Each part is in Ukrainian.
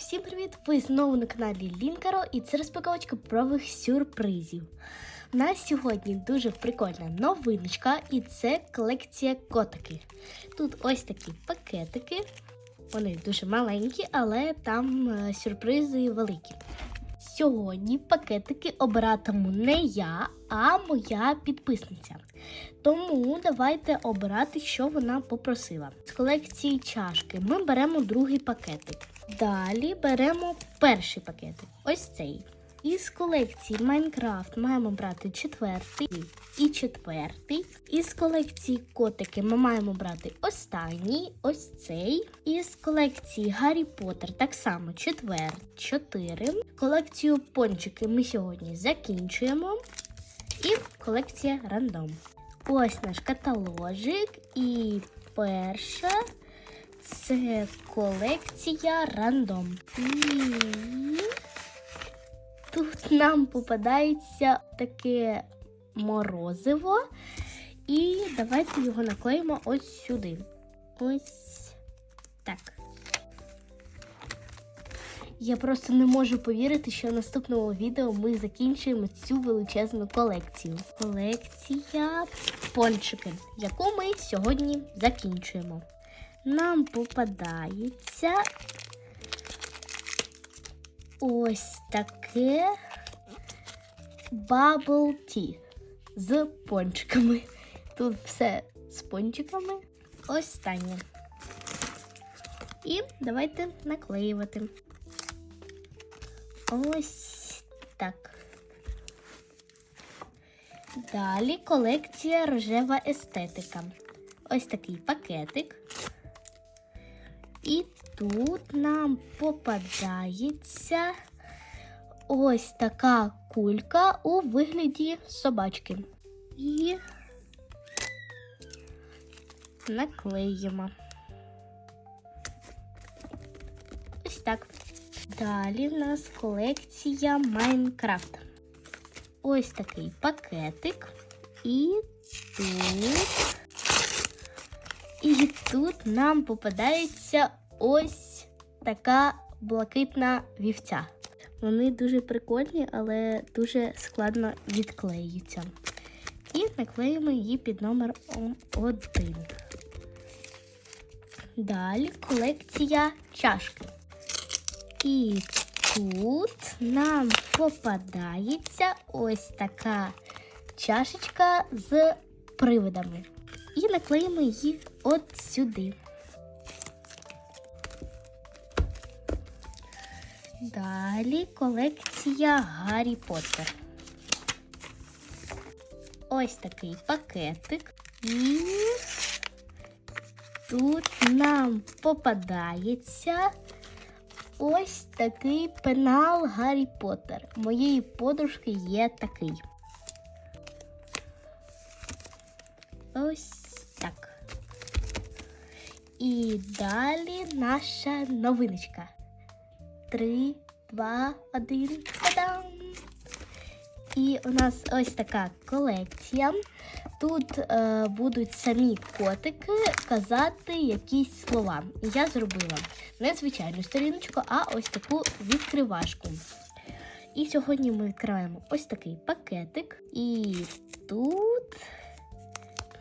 Всім привіт! Ви знову на каналі Лінкаро і це розпаковочка правих сюрпризів. У нас сьогодні дуже прикольна новиночка, і це колекція котики. Тут ось такі пакетики. Вони дуже маленькі, але там е, сюрпризи великі. Сьогодні пакетики обиратиму не я, а моя підписниця. Тому давайте обирати, що вона попросила. З колекції чашки ми беремо другий пакетик. Далі беремо перший пакетик. Ось цей. Із колекції Майнкрафт маємо брати четвертий і четвертий. Із колекції котики ми маємо брати останній, ось цей. Із колекції Гаррі Поттер так само четвер, чотири. Колекцію пончики ми сьогодні закінчуємо. І колекція рандом. Ось наш каталожик. І перша це колекція рандом. І тут нам попадається таке морозиво. І давайте його наклеїмо ось сюди. Ось так. Я просто не можу повірити, що в наступному відео ми закінчуємо цю величезну колекцію. Колекція пончики, яку ми сьогодні закінчуємо. Нам попадається ось таке bubble tea з пончиками. Тут все з пончиками. Останнє. І давайте наклеювати. Ось так. Далі колекція рожева естетика. Ось такий пакетик. І тут нам попадається ось така кулька у вигляді собачки. І наклеїмо. Ось так. Далі в нас колекція Майнкрафт. Ось такий пакетик. І тут. І тут нам попадається ось така блакитна вівця. Вони дуже прикольні, але дуже складно відклеюються. І наклеїмо її під номером 1. Далі колекція чашки. І тут нам попадається ось така чашечка з привидами. І наклеїмо її от сюди. Далі колекція Гаррі Поттер. Ось такий пакетик. І тут нам попадається ось такий пенал Гаррі Поттер. Моєї подружки є такий. Ось так. І далі наша новиночка. Три, два, один. Та-дам! І у нас ось така колекція. Тут е, будуть самі котики казати якісь слова. Я зробила не звичайну сторіночку, а ось таку відкривашку. І сьогодні ми відкриваємо ось такий пакетик. І тут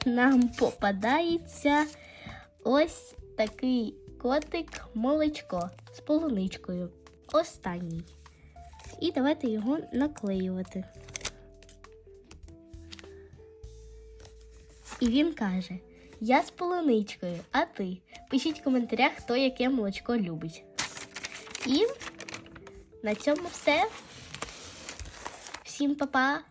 нам попадається ось такий котик молочко з полуничкою. Останній. І давайте його наклеювати. І він каже: Я з полуничкою, а ти? Пишіть в коментарях, хто яке молочко любить. І на цьому все. Всім па-па!